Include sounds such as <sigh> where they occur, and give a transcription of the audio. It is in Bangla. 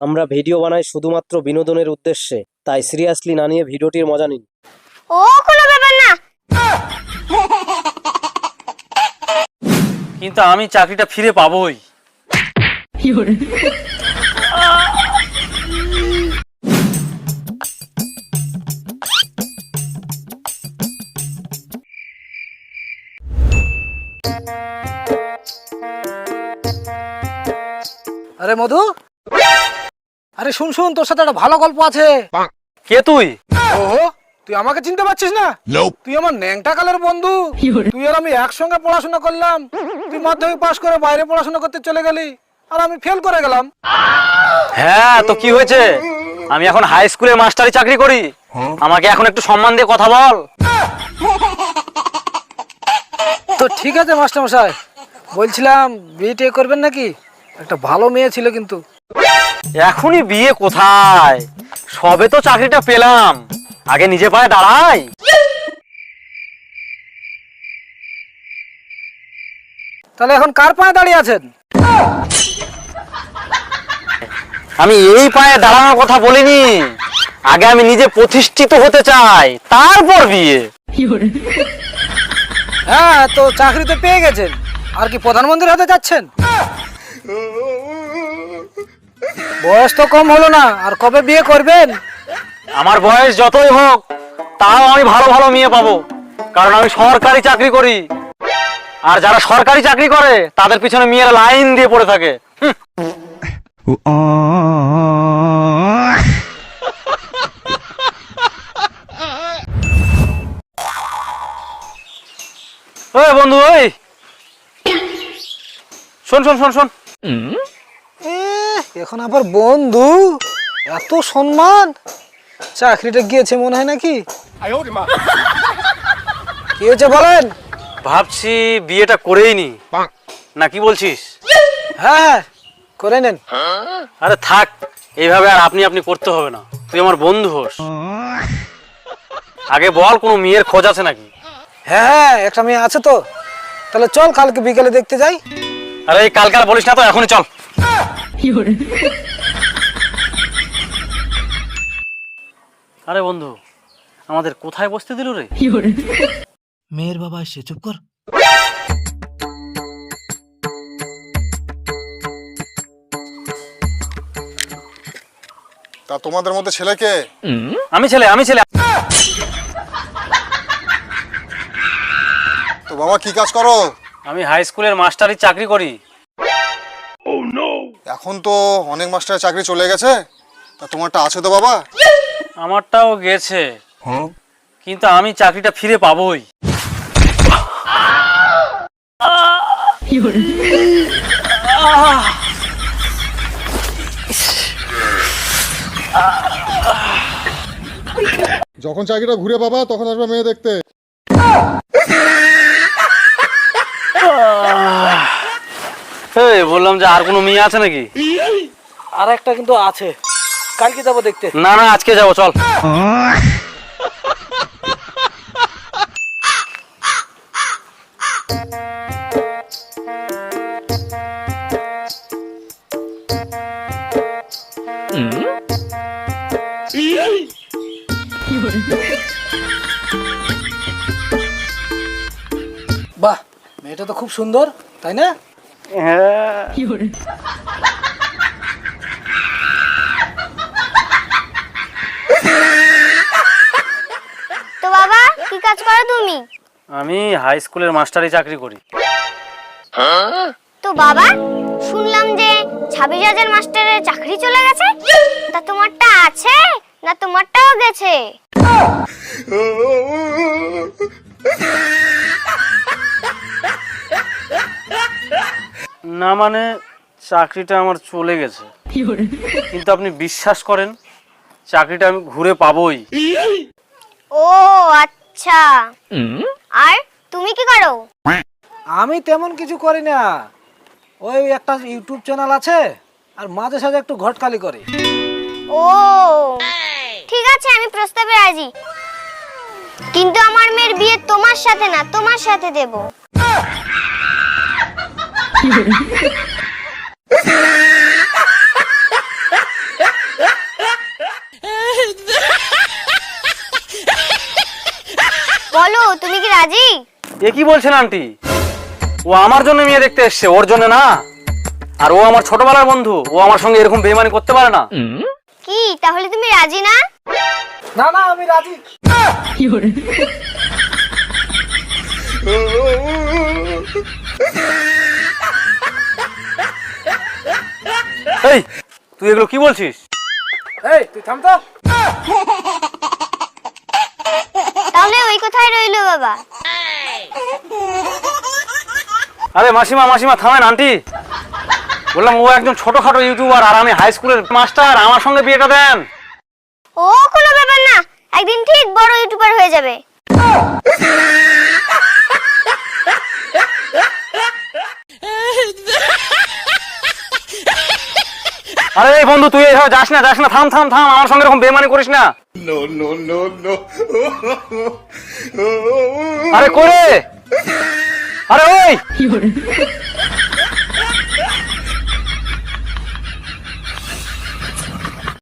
আমরা ভিডিও বানাই শুধুমাত্র বিনোদনের উদ্দেশ্যে। তাই সিরিয়াসলি না নিয়ে ভিডিওটির মজা নিন। ও কোনো ব্যাপার না। কিন্তু আমি চাকরিটা ফিরে পাবোই। আরে মধু আরে শুন শুন তোর সাথে একটা ভালো গল্প আছে। কে তুই? ওহো তুই আমাকে চিনতে পারছিস না? তুই আমার ন্যাংটা কালের বন্ধু। তুই আর আমি একসঙ্গে পড়াশোনা করলাম। তুই মাধ্যমিক পাশ করে বাইরে পড়াশোনা করতে চলে গেলি। আর আমি ফেল করে গেলাম। হ্যাঁ তো কি হয়েছে? আমি এখন হাই স্কুলে মাস্টারি চাকরি করি। আমাকে এখন একটু সম্মান দিয়ে কথা বল। তো ঠিক আছে মাস্টার মশাই বলছিলাম বিয়ে করবেন নাকি? একটা ভালো মেয়ে ছিল কিন্তু। এখনই বিয়ে কোথায়? সবে তো চাকরিটা পেলাম। আগে নিজে পায়ে দাঁড়াই। তাহলে এখন কার পায়ে দাঁড়িয়ে আছেন? আমি এই পায়ে দাঁড়ানোর কথা বলিনি। আগে আমি নিজে প্রতিষ্ঠিত হতে চাই তারপর বিয়ে। হ্যাঁ তো চাকরি তো পেয়ে গেছেন। আর কি প্রধানমন্ত্রী হতে যাচ্ছেন? <laughs> বয়স তো কম হলো না আর কবে বিয়ে করবেন? আমার বয়স যতই হোক তাও আমি ভালো ভালো মেয়ে পাবো কারণ আমি সরকারি চাকরি করি। আর যারা সরকারি চাকরি করে তাদের পিছনে মেয়েরা লাইন দিয়ে পড়ে থাকে। ওই বন্ধু ওই শোন শোন শোন শোন। এখন আবার বন্ধু? এত সম্মান? চাকরিটা গিয়েছে মনে হয় নাকি? কি হয়েছে বলেন? ভাবছি বিয়েটা করেই নি। না কি বলছিস? হ্যাঁ হ্যাঁ করে নেন। আরে থাক এইভাবে আর আপনি আপনি করতে হবে না। তুই আমার বন্ধু হোস। আগে বল কোনো মেয়ের খোঁজ আছে নাকি? হ্যাঁ হ্যাঁ একটা মেয়ে আছে তো। তাহলে চল কালকে বিকেলে দেখতে যাই। আরে এই কালকার বলিস না তো এখনই চল। আরে বন্ধু আমাদের কোথায় বসতে দিল রে? মেয়ের বাবা এসে চুপ কর। তা তোমাদের মধ্যে ছেলেকে আমি ছেলে আমি ছেলে। তো বাবা কি কাজ করো? আমি হাই স্কুলের মাস্টারি চাকরি করি। এখন তো অনেক মাস্টারের চাকরি চলে গেছে। তা তোমারটা আছে তো বাবা? আমারটাও গেছে। কিন্তু আমি চাকরিটা ফিরে পাবোই। যখন চাকরিটা ঘুরে পাবা তখন আসবে মেয়ে দেখতে। এই বললাম যে আর কোনো মেয়ে আছে নাকি? আর একটা কিন্তু আছে। কালকে যাব দেখতে। না না আজকে যাব চল। বাহ মেয়েটা তো খুব সুন্দর তাই না? <laughs> <laughs> তো বাবা কি কাজ করো তুমি? আমি হাই স্কুলের মাস্টারি চাকরি করি। তো বাবা শুনলাম যে ছাব্বিশ হাজার মাস্টারের চাকরি চলে গেছে। তা তোমারটা আছে না তোমারটাও গেছে? <laughs> না মানে চাকরিটা আমার চলে গেছে। কিন্তু আপনি বিশ্বাস করেন চাকরিটা আমি ঘুরে পাবোই। ও আচ্ছা। আর তুমি কি করো? আমি তেমন কিছু করি না। ওই একটা ইউটিউব চ্যানেল আছে আর মাঝে সাঝে একটু ঘটকালি করি। ও ঠিক আছে আমি প্রস্তাবে রাজি। কিন্তু আমার মেয়ের বিয়ে তোমার সাথে না তোমার সাথে দেব। বলো তুমি কি রাজি? এ কি বলছেন আন্টি? ও আমার জন্য মেয়ে দেখতে এসছে ওর জন্য না। আর ও আমার ছোটবেলার বন্ধু ও আমার সঙ্গে এরকম বেমানি করতে পারে না। কি তাহলে তুমি রাজি না? না না আমি রাজি। কি এই তুই এগুলো কি বলছিস? এই তুই থাম তো। তাহলে ওই কথাই রইল বাবা? আরে মাসিমা মাসিমা থামেন আন্টি। বললাম ও একজন ছোটখাটো ইউটিউবার আর আমি হাই স্কুলের মাস্টার আমার সঙ্গে বিয়েটা দেন। ও কোনো ব্যাপার না একদিন ঠিক বড় ইউটিউবার হয়ে যাবে। আরে এই বন্ধু তুই এইভাবে যাস না যাস না থাম থাম থাম আমার সঙ্গে এরকম বেমানি করিস না। আরে করে আরে ওই!